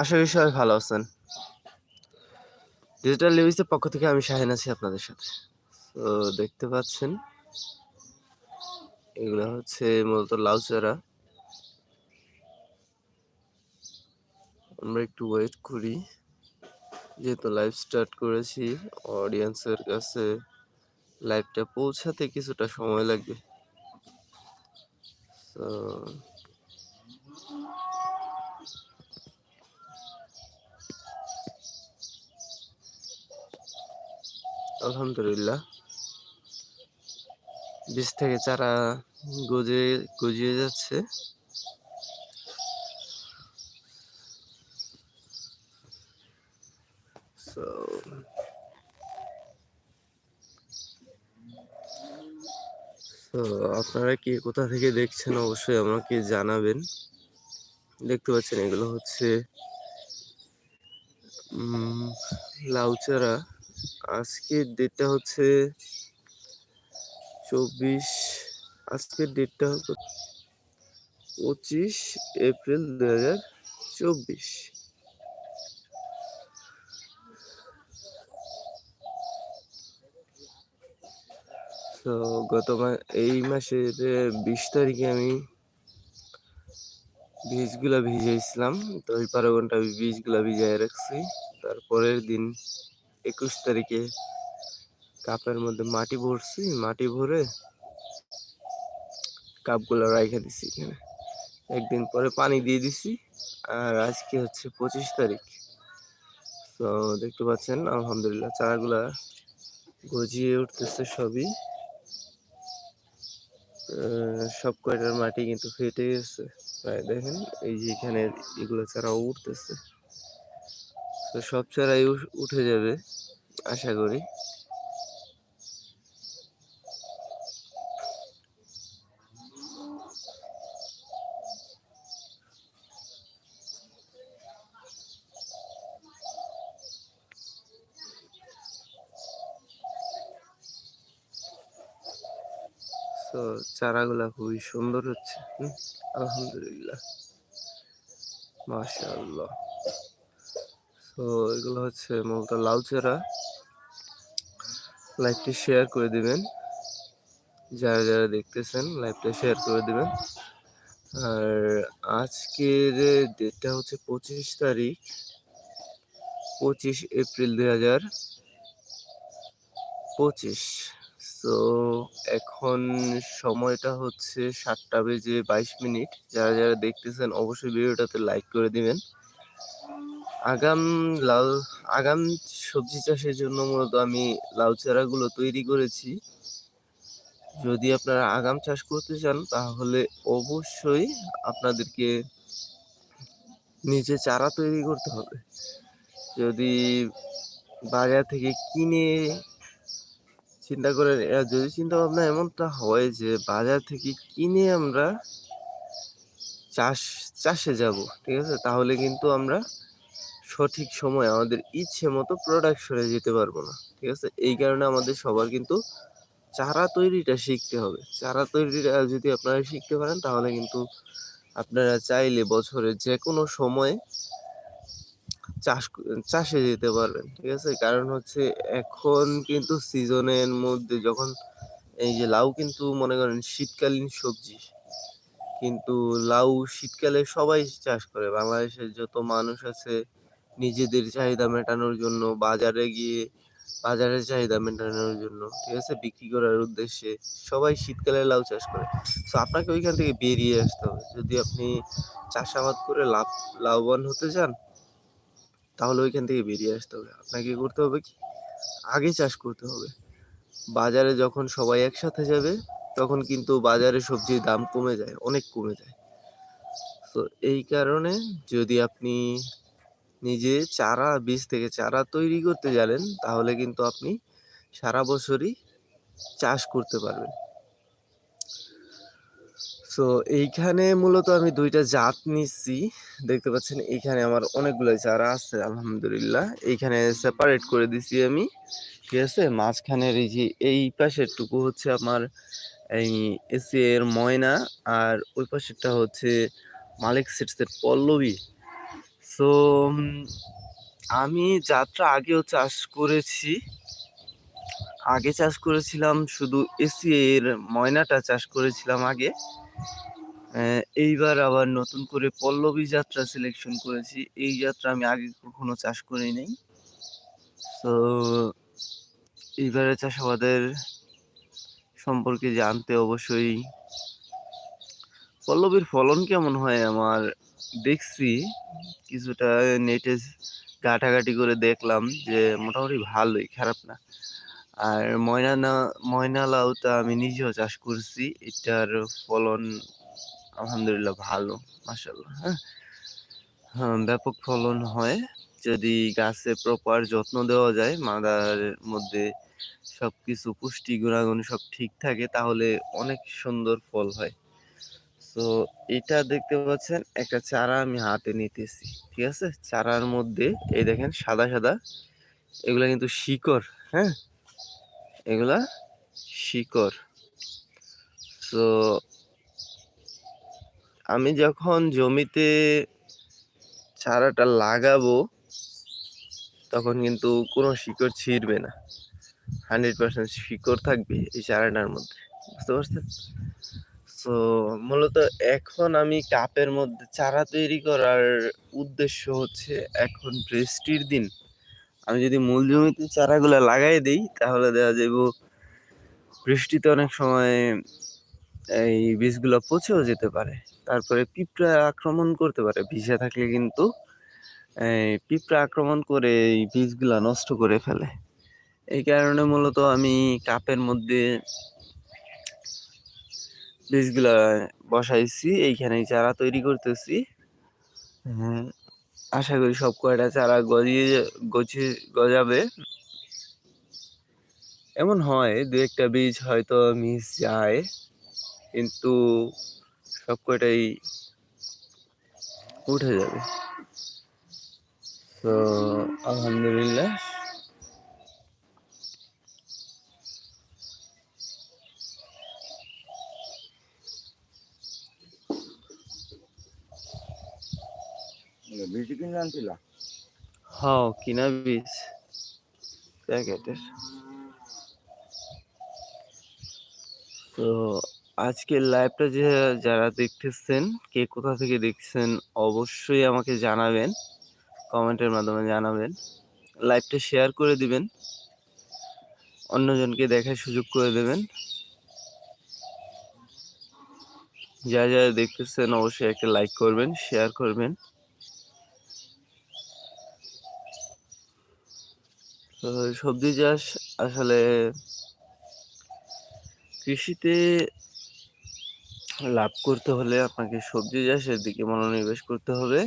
আশা করি সবাই ভালো আছেন। ডিজিটাল লিভিসের পক্ষ থেকে আমি শাহিন আছি আপনাদের সাথে। তো দেখতে পাচ্ছেন, এগুলো হচ্ছে মূলত লাউ চারা আমরা একটু ওয়েট করি। যেহেতু লাইভ স্টার্ট করেছি অডিয়েন্সের কাছে লাইভটা পৌঁছাতে কিছুটা সময় লাগবে। তো আলহামদুলিল্লাহ। বীজ থেকে চারা গজে গজিয়ে যাচ্ছে। So আপনারা কি কোথা থেকে দেখছেন অবশ্যই আমাকে জানাবেন। দেখতে পাচ্ছেন এগুলো হচ্ছে উম, লাউ চারা। আজকের ডেটটা হচ্ছে চব্বিশ। আজকের ডেটটা হচ্ছে পঁচিশ এপ্রিল দু হাজার চব্বিশ। তো গত এই মাসের বিশ তারিখে আমি বীজগুলা ভিজাইছিলাম। তো ওই বারো ঘণ্টা বীজগুলা ভিজাই রাখছি। তারপরের দিন একুশ তারিখে কাপের মধ্যে মাটি ভরছি, মাটি ভরে কাপগুলো রাইখে দিছি এখানে। একদিন পরে পানি দিয়ে দিছি, আর আজকে হচ্ছে পঁচিশ তারিখ। তো দেখতে পাচ্ছেন, আলহামদুলিল্লাহ চারাগুলা গজিয়ে উঠতেছে সবই। সব কয়টার মাটি কিন্তু ফেটে গেছে। প্রায় দেখেন, এই যে এখানে এগুলো চারা উঠতেছে। তো সব চারাই উঠ- যাবে আশা করি। তো চারাগুলা খুবই সুন্দর হচ্ছে হুম, আলহামদুলিল্লাহ। মাশাআল্লাহ। তো এগুলো হচ্ছে মূলত লাউ চারা। লাইভটি শেয়ার করে দিবেন। যারা যারা দেখতেছেন লাইভটা শেয়ার করে দিবেন। আর আজকের ডেটটা হচ্ছে পঁচিশ তারিখ, পঁচিশ এপ্রিল দুই হাজার পঁচিশ। তো এখন সময়টা হচ্ছে সাতটা বেজে বাইশ মিনিট। যারা যারা দেখতেছেন, অবশ্যই ভিডিওটাতে লাইক করে দিবেন। আগাম লাউ আগাম সবজি চাষের জন্য মূলত আমি লাউ চারাগুলো তৈরি করেছি। যদি আপনারা আগাম চাষ করতে চান, তাহলে অবশ্যই আপনাদেরকে নিজে চারা তৈরি করতে হবে। যদি বাজার থেকে কিনে চিন্তা করে যদি চিন্তা ভাবনা এমনটা হয় যে বাজার থেকে কিনে আমরা চাষ, চাষে যাব, ঠিক আছে? তাহলে কিন্তু আমরা সঠিক সময় আমাদের ইচ্ছে মতো প্রোডাকশনে যেতে পারব না, ঠিক আছে? এই কারণে আমাদের সবার কিন্তু চারা তৈরিটা শিখতে হবে। চারা তৈরিটা যদি আপনারা শিখতে পারেন, তাহলে কিন্তু আপনারা চাইলে বছরের যে কোনো সময়ে চাষ চাষে যেতে পারবেন, ঠিক আছে? কারণ হচ্ছে এখন কিন্তু সিজনের মধ্যে যখন এই যে লাউ কিন্তু মনে করেন শীতকালীন সবজি, কিন্তু লাউ শীতকালে সবাই চাষ করে। বাংলাদেশের যত মানুষ আছে নিজেদের চাহিদা মেটানোর জন্য, বাজারে গিয়ে বাজারের চাহিদা মেটানোর জন্য, ঠিক আছে? বিক্রি করার উদ্দেশ্যে সবাই শীতকালে লাউ চাষ করে। তো আপনাকে ওইখান থেকে বেরিয়ে আসতে হবে। যদি আপনি চাষাবাদ করে লাভ, লাভবান হতে চান, তাহলে ওইখান থেকে বেরিয়ে আসতে হবে। আপনাকে করতে হবে কি? আগে চাষ করতে হবে। বাজারে যখন সবাই একসাথে যাবে, তখন কিন্তু বাজারে সবজির দাম কমে যায়, অনেক কমে যায়। তো এই কারণে যদি আপনি নিজে চারা বীজ থেকে চারা তৈরি করতে জানেন, তাহলে কিন্তু আপনি সারা বছরই চাষ করতে পারবেন। তো এইখানে মূলত আমি দুইটা জাত নিচ্ছি। দেখতে পাচ্ছেন, এইখানে আমার অনেকগুলো চারা আছে, আলহামদুলিল্লাহ। এইখানে সেপারেট করে দিছি আমি, ঠিক আছে? মাঝখানের এই যে, এই পাশের টুকু হচ্ছে আমার এই এসি এর ময়না, আর ওই পাশেরটা হচ্ছে মালিক সিটসের পল্লবী। সো আমি যাত্রা আগেও চাষ করেছি। আগে চাষ করেছিলাম শুধু এসি এর ময়নাটা চাষ করেছিলাম আগে। এইবার আবার নতুন করে পল্লবী যাত্রা সিলেকশন করেছি। এই যাত্রা আমি আগে কখনো চাষ করি নাই। তো এইবারে চাষাবাদের সম্পর্কে জানতে অবশ্যই পল্লবীর ফলন কেমন হয় আমার দেখছি কিছুটা নেটে ঘাটাঘাটি করে দেখলাম যে মোটামুটি ভালোই, খারাপ না। আর ময়না না, ময়না লাউটা আমি নিজেও চাষ করছি, এটার ফলন আলহামদুলিল্লাহ ভালো মাসাল্লাহ হ্যাঁ। হ্যাঁ ব্যাপক ফলন হয়, যদি গাছে প্রপার যত্ন দেওয়া যায়, মাদার মধ্যে সব কিছু পুষ্টি, গুণাগুণ সব ঠিক থাকে, তাহলে অনেক সুন্দর ফল হয়। তো এটা দেখতে পাচ্ছেন, একটা চারা আমি হাতে নিতেছি, ঠিক আছে? চারার মধ্যে, এই দেখেন সাদা সাদা, এগুলা কিন্তু শিকড় হ্যাঁ? এগুলা শিকড়। তো আমি যখন জমিতে চারাটা লাগাবো, তখন কিন্তু কোনো শিকড় ছিঁড়বে না। হান্ড্রেড পার্সেন্ট শিকড় থাকবে এই চারাটার মধ্যে, বুঝতে পারছেন? তো মূলত এখন আমি কাপের মধ্যে চারা তৈরি করার উদ্দেশ্য হচ্ছে এখন বৃষ্টির দিন। আমি যদি মূল জমিতে চারাগুলো লাগাই দিই, তাহলে দেওয়া যাব বৃষ্টিতে অনেক সময় এই বীজগুলো পচেও যেতে পারে। তারপরে পিঁপড়া আক্রমণ করতে পারে, ভিজে থাকলে কিন্তু এই পিঁপড়া আক্রমণ করে এই বীজগুলা নষ্ট করে ফেলে। এই কারণে মূলত আমি কাপের মধ্যে বীজগুলা বসাইছি, এইখানেই চারা তৈরি করতেছি। হ্যাঁ আশা করি সব কয়টা চারা গজিয়ে গজিয়ে গজাবে। এমন হয় দু একটা বীজ হয়তো মিস যায়, কিন্তু সব কয়টাই উঠে যাবে। তো আলহামদুলিল্লাহ। বীজ কিনে আনছিলা? হ্যাঁ কিনা বীজ। প্যাকেটের। তো আজকের লাইভটা যে যারা দেখতেছেন কে কোথা থেকে দেখছেন অবশ্যই আমাকে জানাবেন। কমেন্টের মাধ্যমে জানাবেন। লাইভটা শেয়ার করে দিবেন। অন্যজনকে দেখার সুযোগ করে দেবেন। যারা যারা দেখতেছেন অবশ্যই একটা লাইক করবেন শেয়ার করবেন। তো সবজি চাষ আসলে কৃষিতে লাভ করতে হলে আপনাকে সবজি চাষের দিকে মনোনিবেশ করতে হবে।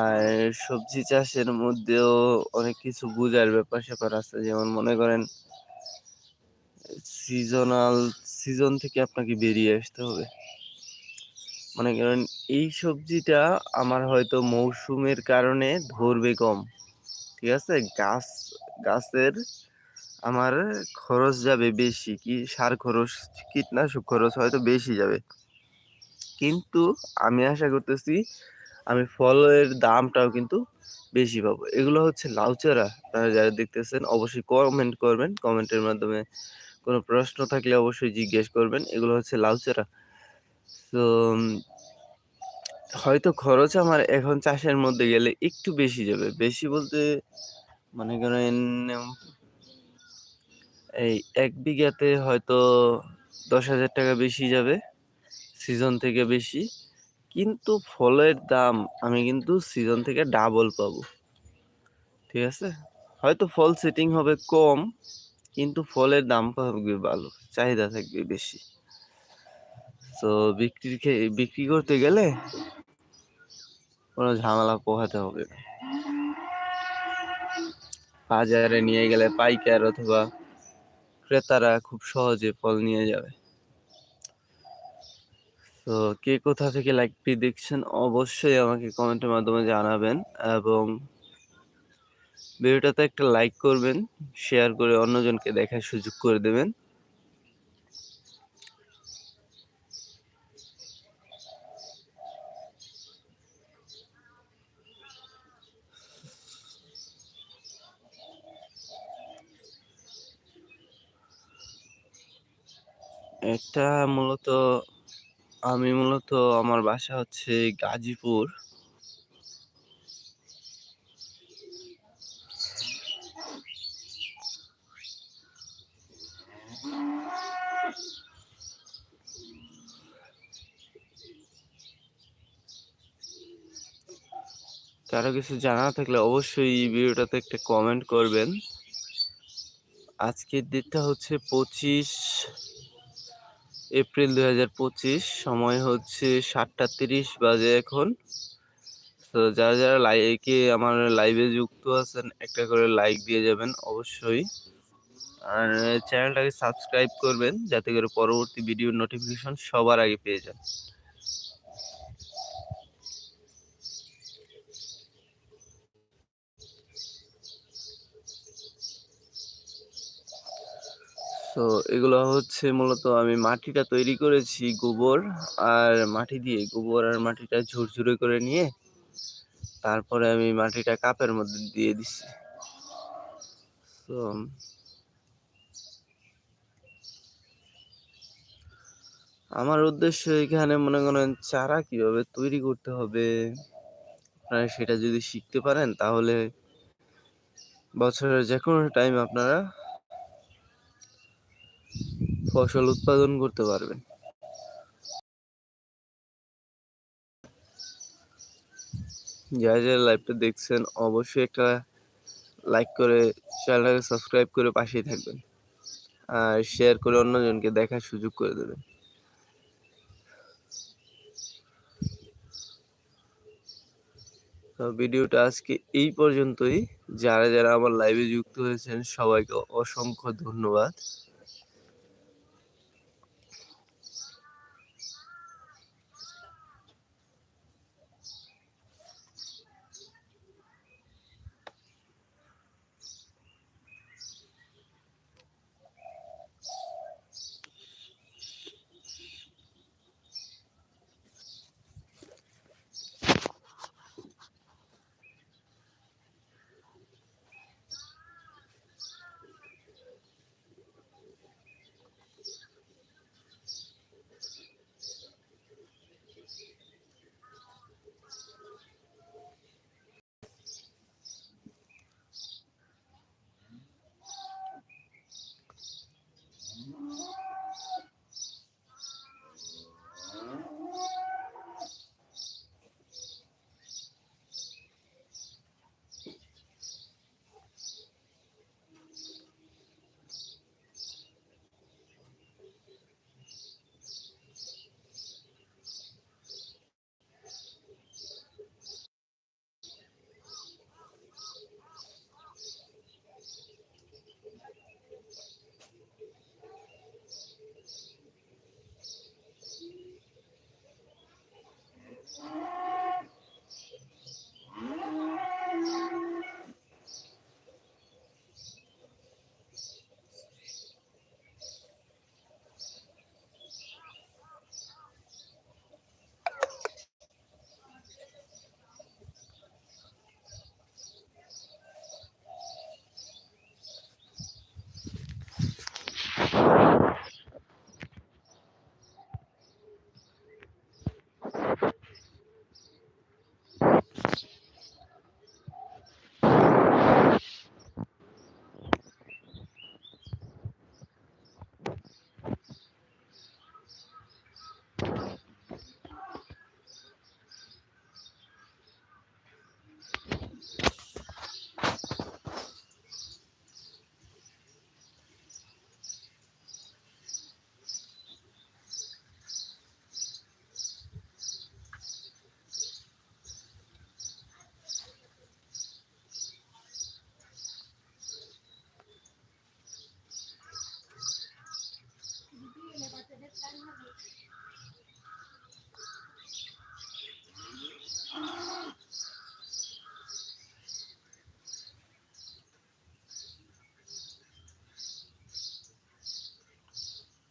আর সবজি চাষের মধ্যেও অনেক কিছু বোঝার ব্যাপার স্যাপার আছে। যেমন মনে করেন সিজনাল সিজন থেকে আপনাকে বেরিয়ে আসতে হবে। মনে করেন, এই সবজিটা আমার হয়তো মৌসুমের কারণে ধরবে কম। ঠিক আছে? গাছ, গাছের আমার খরচ যাবে বেশি কি? সার খরচ, কীটনাশক খরচ হয়তো বেশি যাবে। কিন্তু আমি আশা করতেছি আমি ফলের দামটাও কিন্তু বেশি পাবো। এগুলো হচ্ছে লাউচারা আপনারা যারা দেখতেছেন, অবশ্যই কমেন্ট করবেন। কমেন্টের মাধ্যমে কোনো প্রশ্ন থাকলে অবশ্যই জিজ্ঞেস করবেন। এগুলো হচ্ছে লাউচারা তো হয়তো খরচ আমার এখন চাষের মধ্যে গেলে একটু বেশি যাবে। বেশি বলতে মনে করেন এই এক বিঘাতে হয়তো দশ হাজার টাকা বেশি যাবে সিজন থেকে বেশি। কিন্তু ফলের দাম আমি কিন্তু সিজন থেকে ডাবল পাবো। ঠিক আছে? হয়তো ফল সেটিং হবে কম, কিন্তু ফলের দাম পাবে ভালো, চাহিদা থাকবে বেশি। তো বিক্রির বিক্রি করতে গেলে কোনো ঝামেলা পোহাতে হবে। বাজারে নিয়ে গেলে পাইকার অথবা ক্রেতারা খুব সহজে ফল নিয়ে যাবে। তো কে কোথা থেকে লাইভটি দেখছেন অবশ্যই আমাকে কমেন্টের মাধ্যমে জানাবেন এবং ভিডিওটাতে একটা লাইক করবেন শেয়ার করে অন্যজনকে দেখার সুযোগ করে দেবেন। এটা মূলত, আমি মূলত আমার বাসা হচ্ছে গাজীপুর। কারও কিছু জানা থাকলে অবশ্যই ভিডিওটাতে একটা কমেন্ট করবেন। আজকের ডেটটা হচ্ছে ২৫ এপ্রিল ২০২৫ সময় হচ্ছে ৭টা ৩০ বাজে এখন। তো যারা, যারা লাইকে আমার লাইভে যুক্ত আছেন একটা করে লাইক দিয়ে যাবেন অবশ্যই। আর চ্যানেলটাকে সাবস্ক্রাইব করবেন যাতে করে পরবর্তী ভিডিও নোটিফিকেশন সবার আগে পেয়ে যান। তো এগুলো হচ্ছে মূলত আমি মাটিটা তৈরি করেছি গোবর আর মাটি দিয়ে গোবর আর মাটিটা ঝুরঝুরে করে নিয়ে তারপরে আমি মাটিটা কাপের মধ্যে দিয়ে দিছি। তো আমার উদ্দেশ্য এখানে মনে করেন চারা কীভাবে তৈরি করতে হবে আপনারা সেটা যদি শিখতে পারেন তাহলে বছরের যে কোনো টাইম আপনারা ফসল উৎপাদন করতে পারবেন। যারা, যারা লাইভটা দেখছেন অবশ্যই একটা লাইক করে চ্যানেলটাকে সাবস্ক্রাইব করে পাশেই থাকবেন। আর শেয়ার করে অন্যজনকে দেখার সুযোগ করে দেবেন। ভিডিওটা আজকে এই পর্যন্তই। যারা, যারা আমার লাইভে যুক্ত হয়েছেন সবাইকে অসংখ্য ধন্যবাদ।